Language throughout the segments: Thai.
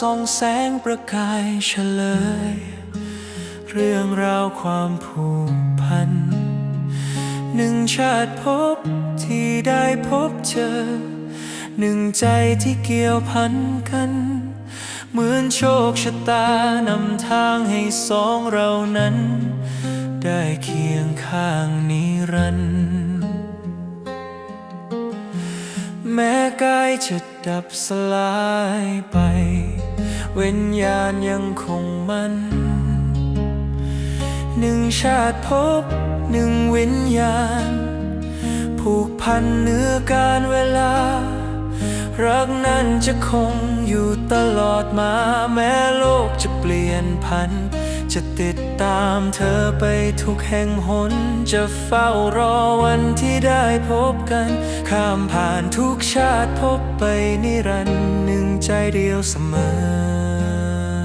ส่องแสงประกายเฉลย เรื่องราวความผูกพัน หนึ่งชาติพบที่ได้พบเจอ หนึ่งใจที่เกี่ยวพันกัน เหมือนโชคชะตานำทางให้สองเรานั้น ได้เคียงข้างนิรันดร์ กายจะดับสลายไปวิญญาณยังคงมัน หนึ่งชาติพบหนึ่งวิญญาณ ผูกพันเนื้อการเวลา รักนั้นจะคงอยู่ตลอดมาแม้โลกจะเปลี่ยนพัน จะติดตามเธอไปทุกแห่งหน จะเฝ้ารอวันที่ได้พบกัน ข้ามผ่านทุกชาติพบไปนิรันดร์หนึ่งใจเดียวเสมอ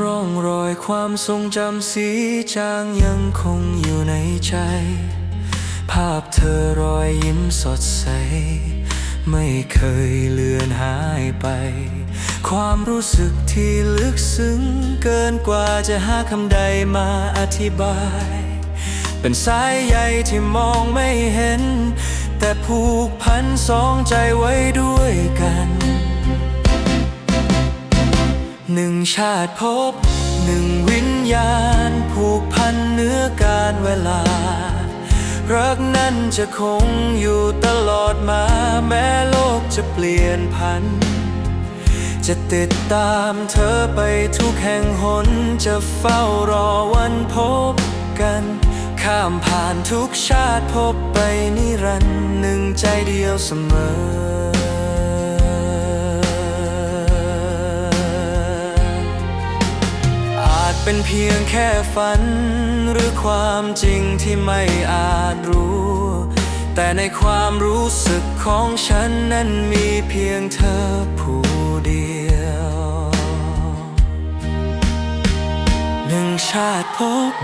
ร่องรอยความทรงจำสีจางยังคงอยู่ในใจ ภาพเธอรอยยิ้มสดใส ไม่เคยเลือนหายไป ความรู้สึกที่ลึกซึ้ง เกินกว่าจะหาคำใดมาอธิบาย เป็นสายใยที่มองไม่เห็น แต่ผูกพันสองใจไว้ด้วยกัน หนึ่งชาติพบหนึ่งวิญญาณ ผูกพันเนื้อการเวลา รักนั้นจะคงอยู่ตลอดมา แม้โลกจะเปลี่ยนพัน จะติดตามเธอไปทุกแห่งหน จะเฝ้ารอวันพบกัน ข้ามผ่านทุกชาติพบไปนิรันดร์หนึ่งใจเดียวเสมอ เป็นเพียงแค่ฝัน หรือความจริงที่ไม่อาจรู้ แต่ในความรู้สึกของฉันนั้นมีเพียงเธอผู้เดียว หนึ่งชาติพบ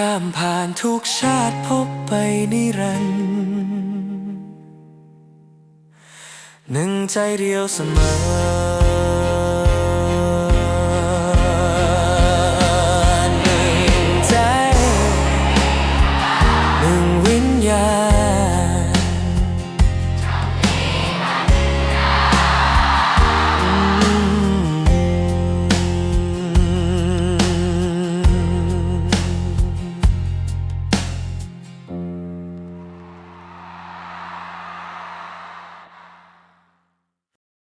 ข้ามผ่านทุกชาติพบไปนิรันดร์หนึ่งใจเดียวเสมอ